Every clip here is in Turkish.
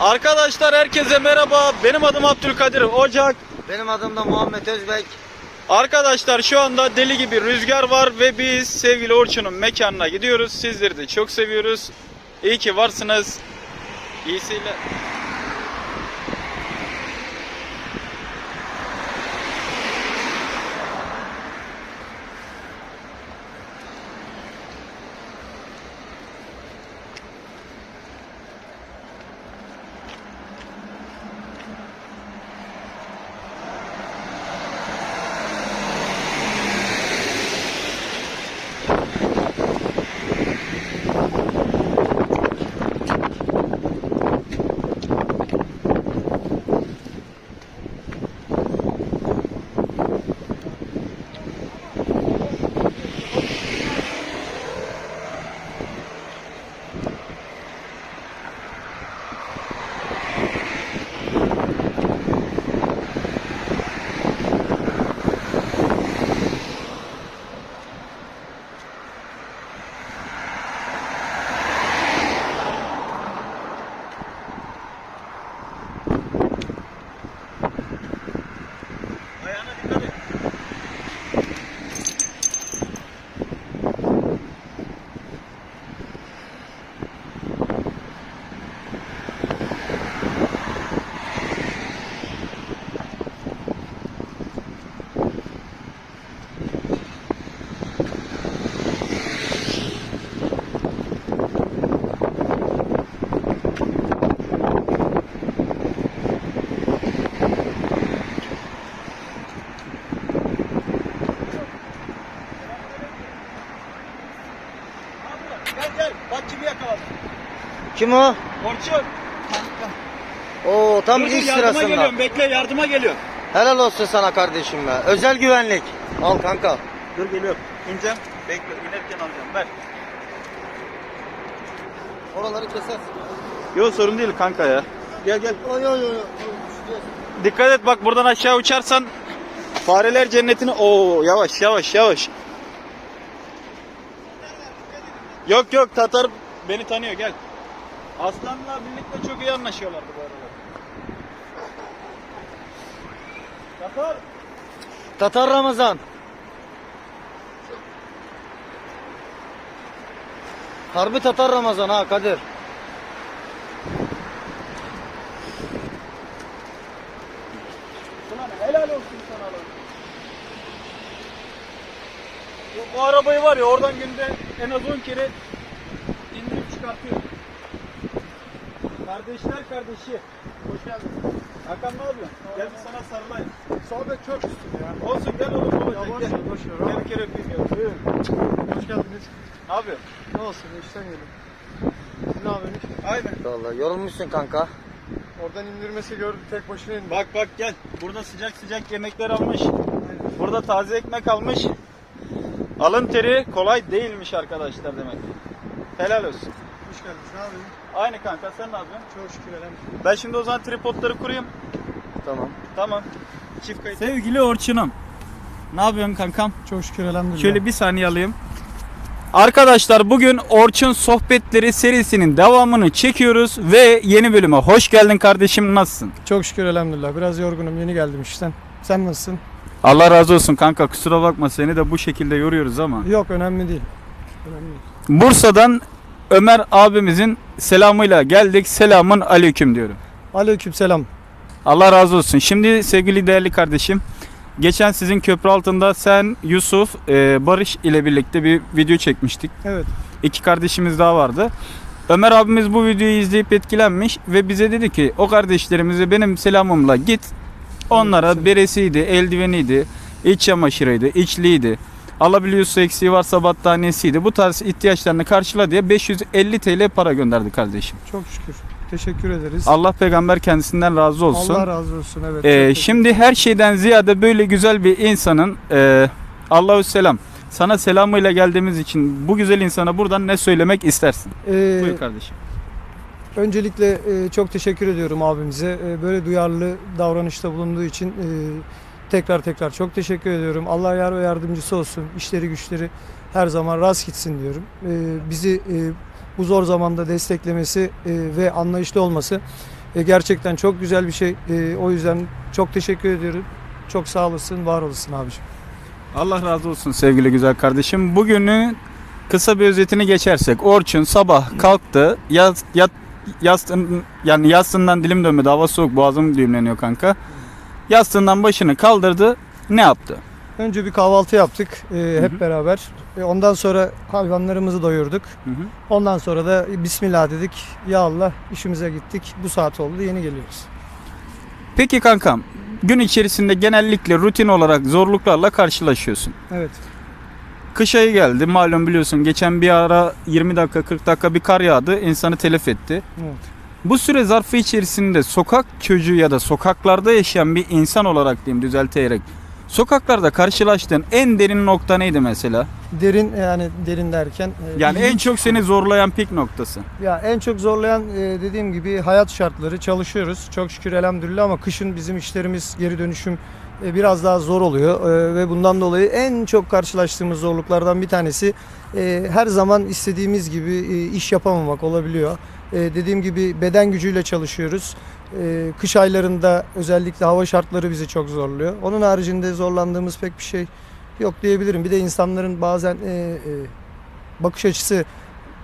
Arkadaşlar herkese merhaba. Benim adım Abdülkadir Ocak. Benim adım da Muhammed Özbek. Arkadaşlar şu anda deli gibi rüzgar var ve biz sevgili Orçun'un mekanına gidiyoruz. Sizleri de çok seviyoruz. İyi ki varsınız. İyisiyle. Ayağına dikkat et. Gel gel. Bak kimi yakaladım. Kim o? Orçun. Oo tam Dur, ilk yardıma sırasında. geliyorum. Bekle yardıma geliyorum. Helal olsun sana kardeşim be. Özel güvenlik. Al kanka. Dur geliyorum. İneceğim. Bekle inerken alacağım. Ver. Oraları kesersin. Yok sorun değil kanka ya. Gel gel. Oy oy oy. Dikkat et bak buradan aşağı uçarsan fareler cennetini Oo yavaş yavaş yavaş. Yok yok Tatar beni tanıyor gel. Aslanla birlikte çok iyi anlaşıyorlardı bu arada. Tatar Tatar Ramazan. Harbi Tatar Ramazan ha Kadir. Ulan helal olsun sana lan. Bu, bu arabayı var ya oradan günde en az 10 kere indirip çıkartıyor. Kardeşler kardeşi. Hoş geldin. Hakan ne yapıyorsun? Gel bir sana sarılayım. Sohbet çok üstün ya. Olsun gel oğlum babacık Ya boş gel. boş ver, Gel bir kere öpeyim ya. Buyur. Hoş geldiniz. Ne yapıyorsun? Ne olsun işten geldim. Siz ne yapıyorsunuz? Aynen. Vallahi yorulmuşsun kanka. Oradan indirmesi gördüm tek başına indim. Bak bak gel. Burada sıcak sıcak yemekler almış. Burada taze ekmek almış. Alın teri kolay değilmiş arkadaşlar demek. Helal olsun. Hoş geldiniz. Ne yapıyorsunuz? Aynı kanka sen ne yapıyorsun? Çok şükür elhamdülillah. Ben şimdi o zaman tripodları kurayım. Tamam. Tamam. Çift kayıt. Sevgili Orçun'um. Ne yapıyorsun kankam? Çok şükür elhamdülillah. Şöyle bir saniye alayım. Arkadaşlar bugün Orçun Sohbetleri serisinin devamını çekiyoruz ve yeni bölüme hoş geldin kardeşim nasılsın? Çok şükür elhamdülillah. Biraz yorgunum. Yeni geldim işten. Sen nasılsın? Allah razı olsun kanka kusura bakma seni de bu şekilde yoruyoruz ama. Yok önemli değil. Önemli değil. Bursa'dan Ömer abimizin selamıyla geldik. Selamun aleyküm diyorum. Aleyküm selam. Allah razı olsun. Şimdi sevgili değerli kardeşim, geçen sizin köprü altında sen, Yusuf, e, Barış ile birlikte bir video çekmiştik. Evet. İki kardeşimiz daha vardı. Ömer abimiz bu videoyu izleyip etkilenmiş ve bize dedi ki o kardeşlerimize benim selamımla git. Onlara beresiydi, eldiveniydi, iç çamaşırıydı, içliydi. Alabiliyorsa eksiği varsa battaniyesiydi. Bu tarz ihtiyaçlarını karşıla diye 550 TL para gönderdi kardeşim. Çok şükür. Teşekkür ederiz. Allah peygamber kendisinden razı olsun. Allah razı olsun. Evet. Ee, şimdi her şeyden ziyade böyle güzel bir insanın e, Allahü selam sana selamıyla geldiğimiz için bu güzel insana buradan ne söylemek istersin? Ee, Buyur kardeşim. Öncelikle e, çok teşekkür ediyorum abimize. E, böyle duyarlı davranışta bulunduğu için e, tekrar tekrar çok teşekkür ediyorum. Allah yar ve yardımcısı olsun. İşleri güçleri her zaman rast gitsin diyorum. E, bizi e, bu zor zamanda desteklemesi e, ve anlayışlı olması E, gerçekten çok güzel bir şey. E, o yüzden çok teşekkür ediyorum. Çok sağ olasın, var olasın abiciğim. Allah razı olsun sevgili güzel kardeşim. Bugünün kısa bir özetini geçersek Orçun sabah kalktı. Yaz, yat, yastığın, yani yastığından dilim dönmedi. Hava soğuk boğazım düğümleniyor kanka. Yastığından başını kaldırdı. Ne yaptı? Önce bir kahvaltı yaptık e, hep beraber. E, ondan sonra hayvanlarımızı doyurduk. Hı hı. Ondan sonra da Bismillah dedik. Ya Allah işimize gittik. Bu saat oldu yeni geliyoruz. Peki kankam gün içerisinde genellikle rutin olarak zorluklarla karşılaşıyorsun. Evet. Kış ayı geldi malum biliyorsun geçen bir ara 20 dakika 40 dakika bir kar yağdı insanı telef etti. evet. Bu süre zarfı içerisinde sokak çocuğu ya da sokaklarda yaşayan bir insan olarak diyeyim düzelterek sokaklarda karşılaştığın en derin nokta neydi mesela? Derin yani derin derken e, Yani en çok seni zorlayan pik noktası. Ya en çok zorlayan e, dediğim gibi hayat şartları çalışıyoruz. Çok şükür elhamdülillah ama kışın bizim işlerimiz geri dönüşüm e, biraz daha zor oluyor E, ve bundan dolayı en çok karşılaştığımız zorluklardan bir tanesi e, her zaman istediğimiz gibi e, iş yapamamak olabiliyor. E, dediğim gibi beden gücüyle çalışıyoruz. E, kış aylarında özellikle hava şartları bizi çok zorluyor. Onun haricinde zorlandığımız pek bir şey yok diyebilirim. Bir de insanların bazen e, e, bakış açısı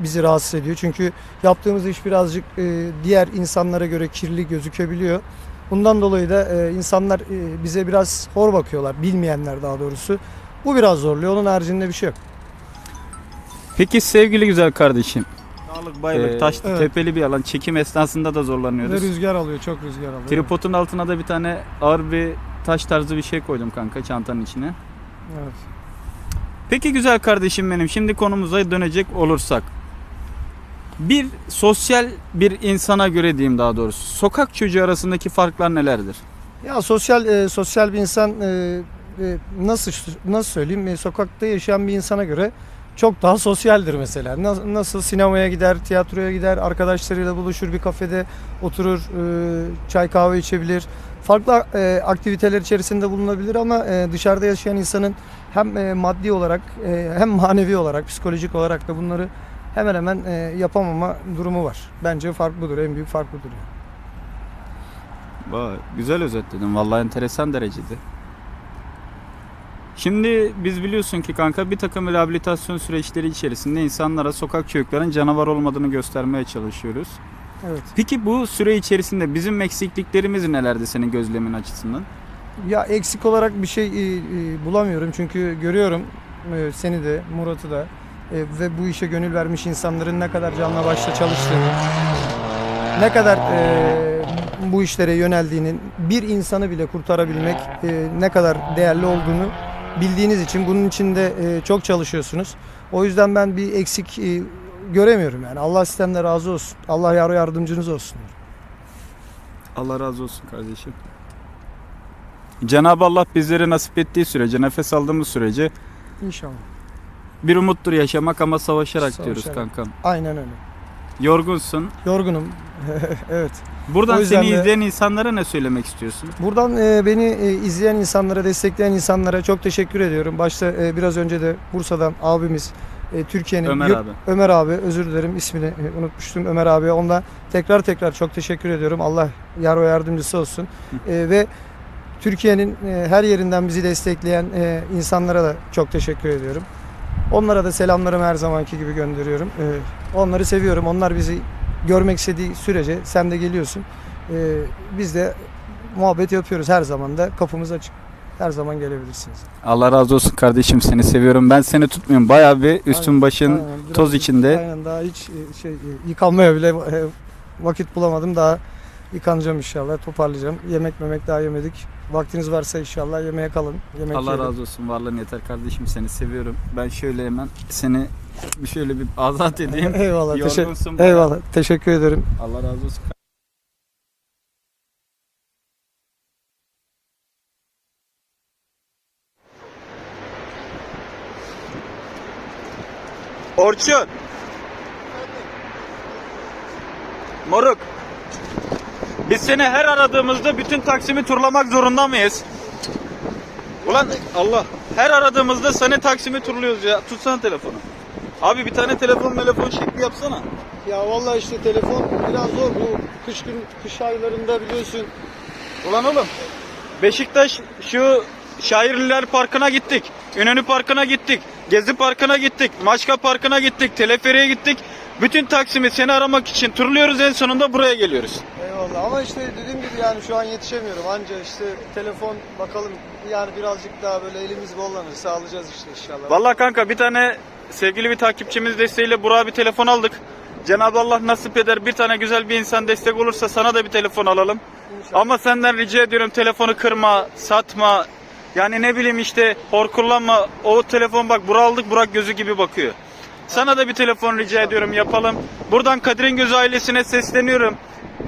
bizi rahatsız ediyor. Çünkü yaptığımız iş birazcık e, diğer insanlara göre kirli gözükebiliyor. Bundan dolayı da insanlar bize biraz hor bakıyorlar. Bilmeyenler daha doğrusu. Bu biraz zorluyor. Onun haricinde bir şey yok. Peki sevgili güzel kardeşim. Dağlık baylık Ee, taşlı evet. tepeli bir alan çekim esnasında da Ve zorlanıyoruz. rüzgar alıyor. Çok rüzgar alıyor. Tripodun altına da bir tane ağır bir taş tarzı bir şey koydum kanka çantanın içine. Evet. Peki güzel kardeşim benim şimdi konumuza dönecek olursak. Bir sosyal bir insana göre diyeyim daha doğrusu. Sokak çocuğu arasındaki farklar nelerdir? Ya sosyal e, sosyal bir insan e, e, nasıl nasıl söyleyeyim? E, sokakta yaşayan bir insana göre çok daha sosyaldir mesela. Nasıl, nasıl sinemaya gider, tiyatroya gider, arkadaşlarıyla buluşur, bir kafede oturur, e, çay kahve içebilir. Farklı e, aktiviteler içerisinde bulunabilir ama e, dışarıda yaşayan insanın hem maddi olarak hem manevi olarak, psikolojik olarak da bunları hemen hemen yapamama durumu var. Bence fark budur, en büyük fark. Vay, güzel özetledin. Vallahi enteresan derecede. Şimdi biz biliyorsun ki kanka bir takım rehabilitasyon süreçleri içerisinde insanlara sokak çocukların canavar olmadığını göstermeye çalışıyoruz. Evet. Peki bu süre içerisinde bizim eksikliklerimiz nelerdi senin gözlemin açısından? Ya eksik olarak bir şey e, e, bulamıyorum çünkü görüyorum e, seni de Murat'ı da e, ve bu işe gönül vermiş insanların ne kadar canla başla çalıştığını, ne kadar e, bu işlere yöneldiğinin, bir insanı bile kurtarabilmek e, ne kadar değerli olduğunu bildiğiniz için bunun için de e, çok çalışıyorsunuz. O yüzden ben bir eksik e, göremiyorum yani. Allah sizden de razı olsun. Allah yar yardımcınız olsun. Allah razı olsun kardeşim. Cenab-ı Allah bizlere nasip ettiği sürece, nefes aldığımız sürece İnşallah. bir umuttur yaşamak ama savaşarak, Savaşarak. diyoruz kankam. Aynen öyle. Yorgunsun. Yorgunum. evet. Buradan O yüzden seni de- izleyen insanlara ne söylemek istiyorsun? Buradan e, beni e, izleyen insanlara, destekleyen insanlara çok teşekkür ediyorum. Başta e, biraz önce de Bursa'dan abimiz e, Türkiye'nin Ömer yurt- abi. Ömer abi özür dilerim ismini e, unutmuştum Ömer abiye. Ondan tekrar tekrar çok teşekkür ediyorum. Allah yar ve yardımcısı olsun. E, ve Türkiye'nin e, her yerinden bizi destekleyen e, insanlara da çok teşekkür ediyorum. Onlara da selamlarımı her zamanki gibi gönderiyorum. E, onları seviyorum. Onlar bizi görmek istediği sürece sen de geliyorsun. E, biz de muhabbet yapıyoruz her zaman da. Kapımız açık. Her zaman gelebilirsiniz. Allah razı olsun kardeşim seni seviyorum. Ben seni tutmuyorum. Bayağı bir üstün Aynen, başın aynen. Biraz- toz içinde. Aynen daha hiç e, şey e, yıkanmaya bile e, vakit bulamadım. Daha yıkanacağım inşallah. Toparlayacağım. Yemek memek daha yemedik. Vaktiniz varsa inşallah yemeğe kalın. Yemek Allah yiyelim. razı olsun. Varlığın yeter kardeşim seni seviyorum. Ben şöyle hemen seni bir şöyle bir azat edeyim. Eyvallah. Teşekkür, Yorgunsun bayağı. eyvallah. Teşekkür ederim. Allah razı olsun. Orçun. Moruk. Biz seni her aradığımızda bütün Taksim'i turlamak zorunda mıyız? Ulan Allah. Her aradığımızda seni Taksim'i turluyoruz ya. Tutsana telefonu. Abi bir tane telefon telefon şekli yapsana. Ya vallahi işte telefon biraz zor bu kış gün kış aylarında biliyorsun. Ulan oğlum Beşiktaş şu Şairliler Parkı'na gittik. İnönü Parkı'na gittik. Gezi Parkı'na gittik. Maçka Parkı'na gittik. Teleferiye gittik. Bütün Taksim'i seni aramak için turluyoruz en sonunda buraya geliyoruz. Eyvallah ama işte dediğim gibi yani şu an yetişemiyorum anca işte telefon bakalım yani birazcık daha böyle elimiz bollanırsa alacağız işte inşallah. Vallahi kanka bir tane sevgili bir takipçimiz desteğiyle Burak'a bir telefon aldık. Cenab-ı Allah nasip eder bir tane güzel bir insan destek olursa sana da bir telefon alalım. İnşallah. Ama senden rica ediyorum telefonu kırma, satma. Yani ne bileyim işte hor kullanma. O telefon bak Burak aldık Burak gözü gibi bakıyor. Sana da bir telefon rica ediyorum yapalım. Buradan Kadir'in Gözü ailesine sesleniyorum.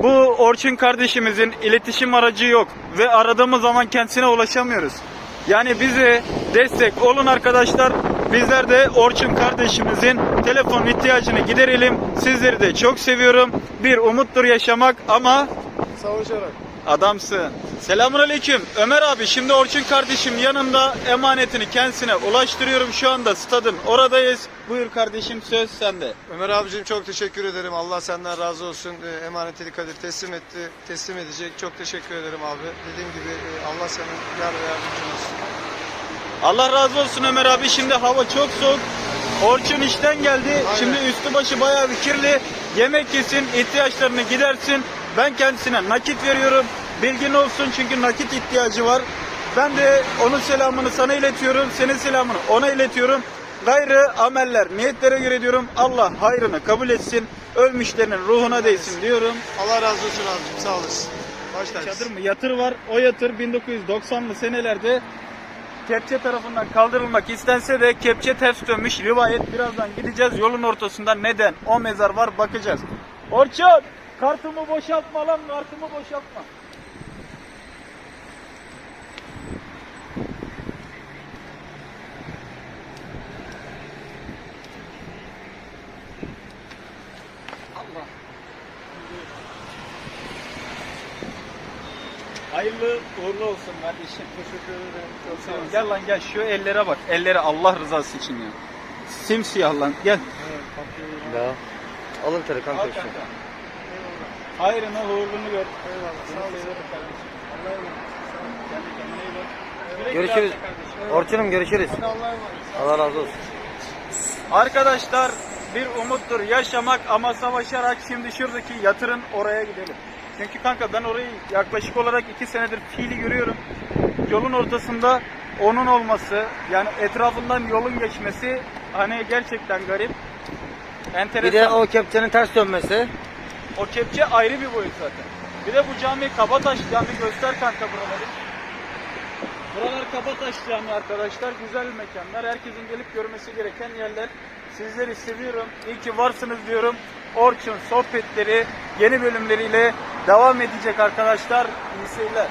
Bu Orçun kardeşimizin iletişim aracı yok ve aradığımız zaman kendisine ulaşamıyoruz. Yani bize destek olun arkadaşlar. Bizler de Orçun kardeşimizin telefon ihtiyacını giderelim. Sizleri de çok seviyorum. Bir umuttur yaşamak ama Savaşarak. Adamsın. Selamun aleyküm. Ömer abi şimdi Orçun kardeşim yanımda emanetini kendisine ulaştırıyorum şu anda stadın oradayız. Buyur kardeşim söz sende. Ömer abicim çok teşekkür ederim. Allah senden razı olsun. Emanetini Kadir teslim etti. Teslim edecek. Çok teşekkür ederim abi. Dediğim gibi e, Allah senin yar ve yardımcın olsun. Allah razı olsun Ömer abi şimdi hava çok soğuk. Orçun işten geldi. Şimdi üstü başı bayağı bir kirli. Yemek yesin, ihtiyaçlarını gidersin. Ben kendisine nakit veriyorum. Bilgin olsun çünkü nakit ihtiyacı var. Ben de onun selamını sana iletiyorum. Senin selamını ona iletiyorum. Gayrı ameller, niyetlere göre diyorum. Allah hayrını kabul etsin. Ölmüşlerin ruhuna değsin diyorum. Allah razı olsun abicim. Sağ olasın. Baş tacısın. Çadır mı? Yatır var. O yatır 1990'lı senelerde kepçe tarafından kaldırılmak istense de kepçe ters dönmüş. Rivayet birazdan gideceğiz. Yolun ortasında neden? O mezar var bakacağız. Orçun! Kartımı boşaltma lan kartımı boşaltma. Allah. Hayırlı uğurlu olsun kardeşim. Teşekkür ederim. Çok sağ olasın. Gel lan gel şu ellere bak. Ellere Allah rızası için ya. Simsiyah lan gel. Evet. Alın teri Al kanka Hayrını uğurluğunu gör. Eyvallah. Sağ kardeşim. Allah'a emanet. Görüşürüz. Orçunum görüşürüz. Allah razı olsun. Arkadaşlar bir umuttur yaşamak ama savaşarak şimdi şuradaki yatırın oraya gidelim. Çünkü kanka ben orayı yaklaşık olarak iki senedir fiili görüyorum. Yolun ortasında onun olması yani etrafından yolun geçmesi hani gerçekten garip. Enteresan. Bir de o kepçenin ters dönmesi. O kepçe ayrı bir boyut zaten. Bir de bu cami Kabataş cami göster kanka buraları. Buralar Kabataş cami arkadaşlar. Güzel mekanlar. Herkesin gelip görmesi gereken yerler. Sizleri seviyorum. İyi ki varsınız diyorum. Orçun sohbetleri yeni bölümleriyle devam edecek arkadaşlar. İyi seyirler.